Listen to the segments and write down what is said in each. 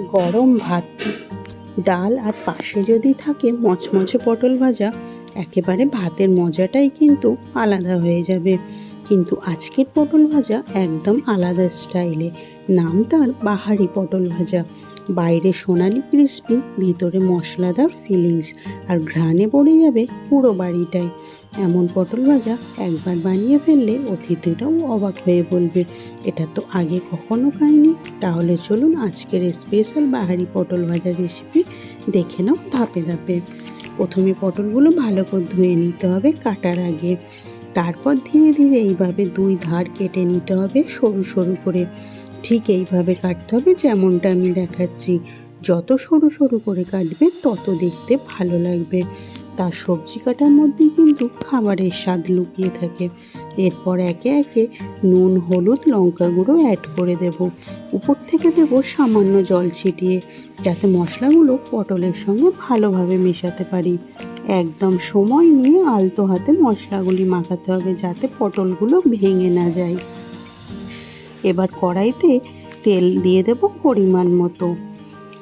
গরম ভাত। ডাল আর পাশে যদি থাকে মচমচে পটল ভাজা, একেবারে ভাতের মজাটাই কিন্তু আলাদা হয়ে যাবে। কিন্তু আজকের পটল ভাজা একদম আলাদা স্টাইলে। নাম তার বাহারি পটল ভাজা। বাইরে সোনালি ক্রিস্পি, ভিতরে মশলাদার ফিলিংস আর ঘ্রাণে পড়ে যাবে পুরো বাড়িটাই। এমন পটল ভাজা একবার বানিয়ে ফেললে অতিথিরাও অবাক হয়ে বলবে, এটা তো আগে কখনো খাইনি। তাহলে চলুন আজকের স্পেশাল বাহারি পটল ভাজার রেসিপি দেখে নাও ধাপে ধাপে। প্রথমে পটলগুলো ভালো করে ধুয়ে নিতে হবে কাটার আগে। তারপর ধীরে ধীরে এইভাবে দুই ধার কেটে নিতে হবে, সরু সরু করে। ঠিক এইভাবে কাটতে হবে, যেমনটা আমি দেখাচ্ছি। যত সরু সরু করে কাটবে, তত দেখতে ভালো লাগবে। তার সবজি কাটার মধ্যেই কিন্তু খাবারের স্বাদ লুকিয়ে থাকে। এরপর একে একে নুন, হলুদ, লঙ্কা গুঁড়ো অ্যাড করে দেব। উপর থেকে দেব সামান্য জল ছিটিয়ে, যাতে মশলাগুলো পটলের সঙ্গে ভালোভাবে মেশাতে পারি। একদম সময় নিয়ে আলতো হাতে মশলাগুলি মাখাতে হবে যাতে পটলগুলো ভেঙে না যায়। এবার কড়াইতে তেল দিয়ে দেব পরিমাণ মতো।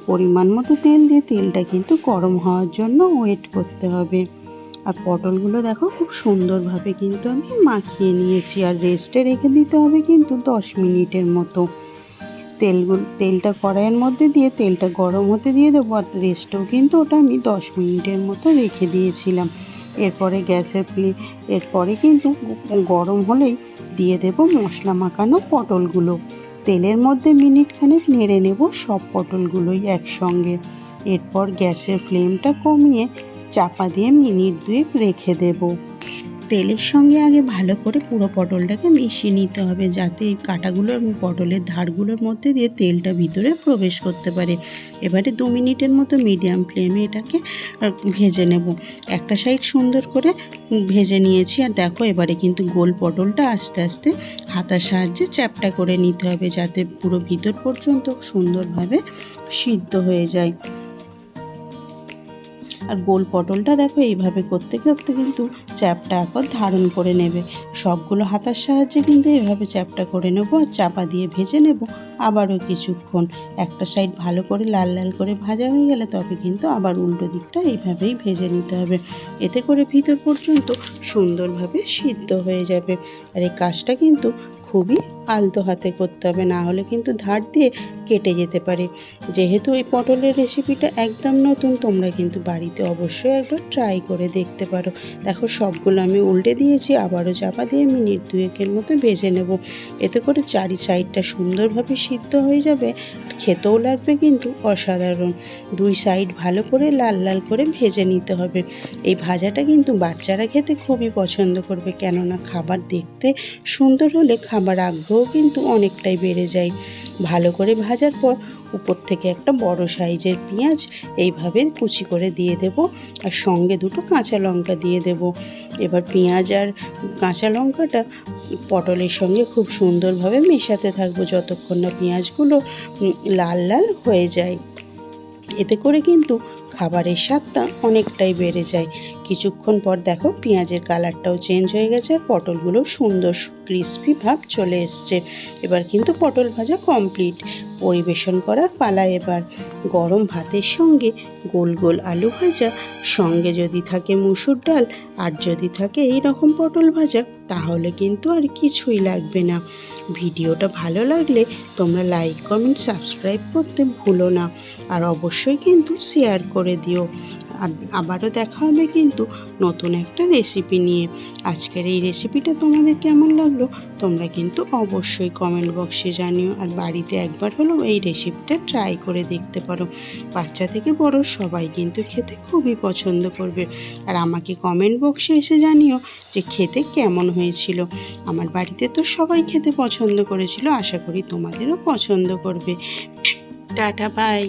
পরিমাণ মতো তেল দিয়ে তেলটা কিন্তু গরম হওয়ার জন্য ওয়েট করতে হবে। আর পটলগুলো দেখো খুব সুন্দরভাবে কিন্তু আমি মাখিয়ে নিয়েছি। আর রেস্টে রেখে দিতে হবে কিন্তু দশ মিনিটের মতো। তেলগুলো তেলটা কড়াইয়ের মধ্যে দিয়ে, তেলটা গরম হতে দিয়ে দেবো আর রেস্টেও কিন্তু ওটা আমি দশ মিনিটের মতো রেখে দিয়েছিলাম। এরপরে গ্যাসের প্লে, এরপরে কিন্তু গরম হলেই দিয়ে দেব মশলা মাখানো পটলগুলো। তেলের মধ্যে মিনিট খানেক নেড়ে নেব সব পটলগুলোই একসঙ্গে। এরপর গ্যাসের ফ্লেমটা কমিয়ে চাপা দিয়ে মিনিট দুয়েক রেখে দেব। তেলের সঙ্গে আগে ভালো করে পুরো পটলটাকে মিশিয়ে নিতে হবে, যাতে এই কাঁটাগুলোর পটলের ধারগুলোর মধ্যে দিয়ে তেলটা ভিতরে প্রবেশ করতে পারে। এবারে দু মিনিটের মতো মিডিয়াম ফ্লেমে এটাকে ভেজে নেব। একটা সাইড সুন্দর করে ভেজে নিয়েছি। আর দেখো, এবারে কিন্তু গোল পটলটা আস্তে আস্তে হাতার সাহায্যে চ্যাপটা করে নিতে হবে, যাতে পুরো ভিতর পর্যন্ত সুন্দরভাবে সিদ্ধ হয়ে যায়। আর গোল পটলটা দেখো, এইভাবে করতে করতে কিন্তু চ্যাপটা একবার ধারণ করে নেবে। সবগুলো হাতার সাহায্যে কিন্তু এভাবে চ্যাপটা করে নেব আর চাপা দিয়ে ভেজে নেব আবারও কিছুক্ষণ। একটা সাইড ভালো করে লাল লাল করে ভাজা হয়ে গেলে তবে কিন্তু আবার উল্টো দিকটা এইভাবেই ভেজে নিতে হবে। এতে করে ভিতর পর্যন্ত সুন্দরভাবে সিদ্ধ হয়ে যাবে। আর এই কাজটা কিন্তু খুবই আলতো হাতে করতে হবে, না হলে কিন্তু ধার দিয়ে কেটে যেতে পারে। যেহেতু এই পটলের রেসিপিটা একদম নতুন, তোমরা কিন্তু বাড়িতে অবশ্যই একবার ট্রাই করে দেখতে পারো। দেখো সবগুলো আমি উল্টে দিয়েছি, আবারও চাপা দিয়ে মিনিট দুয়েকের মতো ভেজে নেব। এতে করে চারি সাইডটা সুন্দরভাবে সিদ্ধ হয়ে যাবে খেতেও লাগবে কিন্তু অসাধারণ। দুই সাইড ভালো করে লাল লাল করে ভেজে নিতে হবে। এই ভাজাটা কিন্তু বাচ্চারা খেতে খুবই পছন্দ করবে, কেননা খাবার দেখতে সুন্দর হলে খাবার আগ্রহ কিন্তু অনেকটাই বেড়ে যায়। ভালো করে ভাজার পর উপর থেকে একটা বড় সাইজের পেঁয়াজ এইভাবে কুচি করে দিয়ে দেব আর সঙ্গে দুটো কাঁচা লঙ্কা দিয়ে দেব। এবার পেঁয়াজ আর কাঁচা লঙ্কাটা পটলের সঙ্গে খুব সুন্দরভাবে মেশাতে থাকব যতক্ষণ না পেঁয়াজগুলো লাল লাল হয়ে যায়। এতে করে কিন্তু খাবারের স্বাদটা অনেকটাই বেড়ে যায়। কিছুক্ষণ পর দেখো পেঁয়াজের কালারটাও চেঞ্জ হয়ে গেছে আর পটলগুলো সুন্দর ক্রিস্পি ভাব চলে এসছে। এবার কিন্তু পটল ভাজা কমপ্লিট পরিবেশন করার পালা এবার। গরম ভাতের সঙ্গে গোল গোল আলু ভাজা, সঙ্গে যদি থাকে মুসুর ডাল, আর যদি থাকে এই রকম পটল ভাজা, তাহলে কিন্তু আর কিছুই লাগবে না। ভিডিওটা ভালো লাগলে তোমরা লাইক কমেন্ট সাবস্ক্রাইব করতে ভুলো না। আর অবশ্যই কিন্তু শেয়ার করে দিও। আর আবারও দেখা হবে কিন্তু নতুন একটা রেসিপি নিয়ে। আজকের এই রেসিপিটা তোমাদের কেমন লাগল? তোমরা কিন্তু অবশ্যই কমেন্ট বক্সে জানিও। আর বাড়িতে একবার হলেও এই রেসিপিটা ট্রাই করে দেখতে পারো। বাচ্চা থেকে বড় সবাই কিন্তু খেতে খুবই পছন্দ করবে। আর আমাকে কমেন্ট বক্সে এসে জানিও যে খেতে কেমন হয়েছিল। আমার বাড়িতে তো সবাই খেতে পছন্দ করেছিল। আশা করি তোমাদেরও পছন্দ করবে। Tata bye